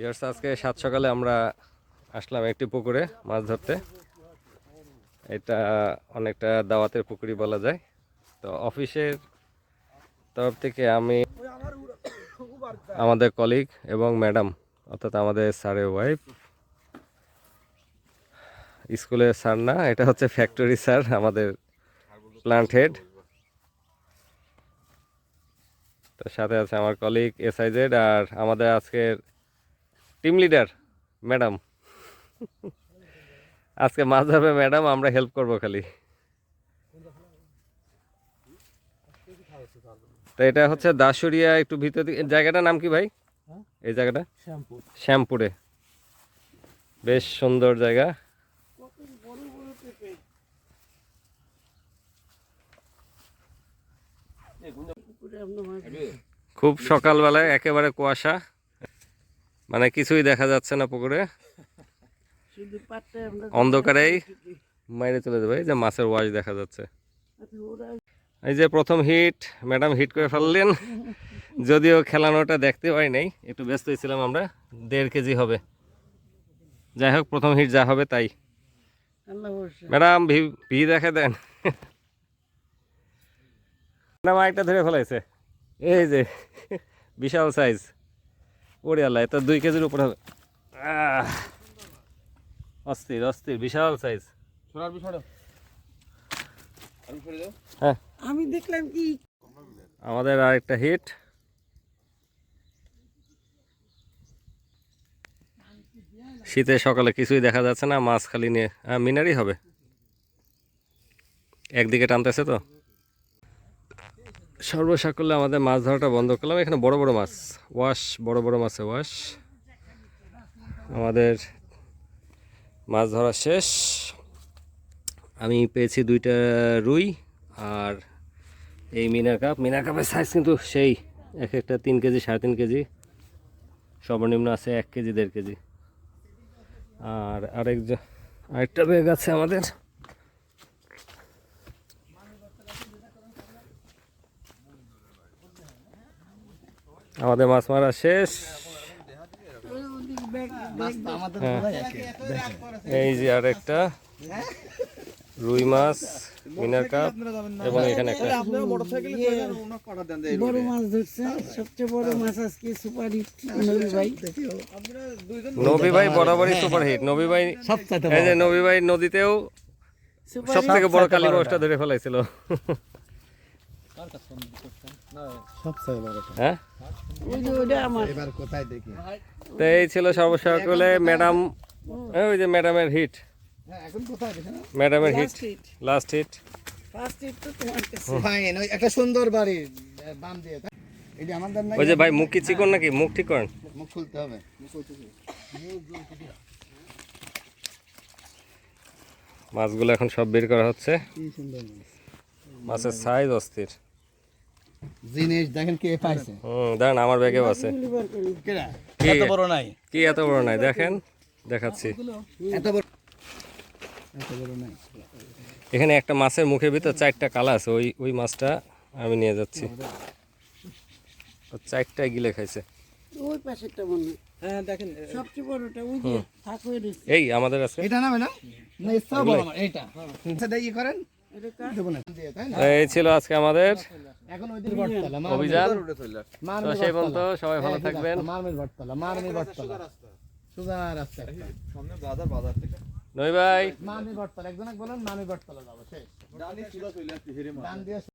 Years আজকে সাত সকালে আমরা আসলাম একটি পুকুরে মাছ ধরতে। এটা অনেকটা দাওয়াতের পুকুরি বলা যায়। তো অফিসের তরফ থেকে আমি, আমাদের কলিগ এবং ম্যাডাম অর্থাৎ আমাদের স্যারের ওয়াইফ স্কুলের স্যার না, এটা হচ্ছে ফ্যাক্টরি স্যার আমাদের প্লান্ট হেড তো সাথে আছে আমার কলিগ এসআইজেড আর আমাদের আজকের টিম লিডার ম্যাডাম আজকে মাছ ধরবে ম্যাডাম আমরা হেল্প করব খালি। তো এটা হচ্ছে দাসুরিয়া একটু ভিতর দিকে জায়গাটার নাম কি ভাই? এই জায়গাটা? শ্যাম্পু শ্যামপুরে। বেশ সুন্দর জায়গা। খুব সকালবেলায় একেবারে কুয়াশা। মানে কিছুই দেখা যাচ্ছে না পুকুরে। অন্ধকারেই বাইরে চলে যাবে এই যে মাছের ওয়াশ দেখা যাচ্ছে। আচ্ছা, এই যে প্রথম হিট ম্যাডাম হিট করে ফেললেন। যদিও খেলানোটা দেখতে পাই নাই একটু ব্যস্ত ছিলাম আমরা। দেড় কেজি হবে। যাই হোক প্রথম হিট যা হবে তাই। ম্যাডাম ভি ভি দেখে দেন। ম্যাডাম আরেকটা ধরে ফেলাইছে। এই যে বিশাল সাইজ ওরে আল্লাহ এটা দুই কেজির উপর হবে। আহ! অস্থির অস্থির বিশাল সাইজ হ্যাঁ। আমি দেখলাম কি? আমাদের আরেকটা হিট শীতে সকালে কিছুই দেখা যাচ্ছে না মাছ খালি নিয়ে হ্যাঁ মিনারই হবে। একদিকে টানতেছে তো? সর্বসাকল্যে আমাদের মাছ ধরাটা বন্ধ করলাম। এখানে বড় বড় মাছ, ওয়াশ, বড় বড় মাছে ওয়াশ। আমাদের মাছ ধরা শেষ। আমি পেয়েছি দুইটা রুই আর এই মিনার কাপ। মিনার কাপের সাইজ কিন্তু সেই, এক একটা তিন কেজি, সাড়ে তিন কেজি। সর্বনিম্ন আছে এক কেজি, দেড় কেজি। আর আরেক জ- আরেকটা ব্যাগ আছে আমাদের। আমাদের মাছ মারা শেষ। এই যে আরেকটা রুই মাছ মিনার কাপ এবং এখানে একটা। বড় মাছ ধরছে। সবচেয়ে বড় মাছ আজকে সুপার হিট নবী ভাই নবী ভাই বরাবরই সুপার হিট। নবী ভাই এই যে নবী ভাই নদীতেও সব থেকে বড় কালী মাছটা ধরে ফেলাইছিল। হ্যাঁ ওই যে ওইটা আমার এবার কোথায় দেখি? তো এই ছিল সর্বসকলে ম্যাডাম ওই যে ম্যাডামের হিট হ্যাঁ এখন কোথায় দেখেন ম্যাডামের হিট লাস্ট হিট একটা সুন্দর বাড়ি বাম দিয়ে ওই যে ভাই মুখ কি চিকন নাকি? মুখ ঠিক করেন। মুখ খুলতে হবে। মাছগুলো এখন সব বের করা হচ্ছে। মাছের সাইজ অস্থির। জিনিস দেখেন কে পাইছে। হুম দাঁড়ান আমার ব্যাগেও আছে। কি? এত বড় নাই। কি এত বড় নাই? দেখেন দেখাচ্ছি। এত বড় এত বড় নাই। এখানে একটা মাছের মুখের ভিতর চারটা কালা আছে। ওই ওই মাছটা আমি নিয়ে যাচ্ছি। ও চারটায় গিলে খাইছে। ওই পাশেরটা মনে হ্যাঁ। দেখেন সবচেয়ে বড়টা ওই যে থাক এই আমাদের আছে। এটা না? ম্যাডাম না সব আমার এইটা। আচ্ছা দেখি করেন। এটা কার? দেবো না। দিয়ে তাই না? এই ছিল আজকে আমাদের। এখন ওই দিন বটতলা অভিযান? তো সেই পর্যন্ত সবাই ভালো থাকবেন। মারমির বটতলা মারমির বটতলা সুগা রাস্তা। একটা। নই ভাই। মামি বটতলা একজনকে বলেন মামি বটতলা যাব শেষ। ডান দিয়ে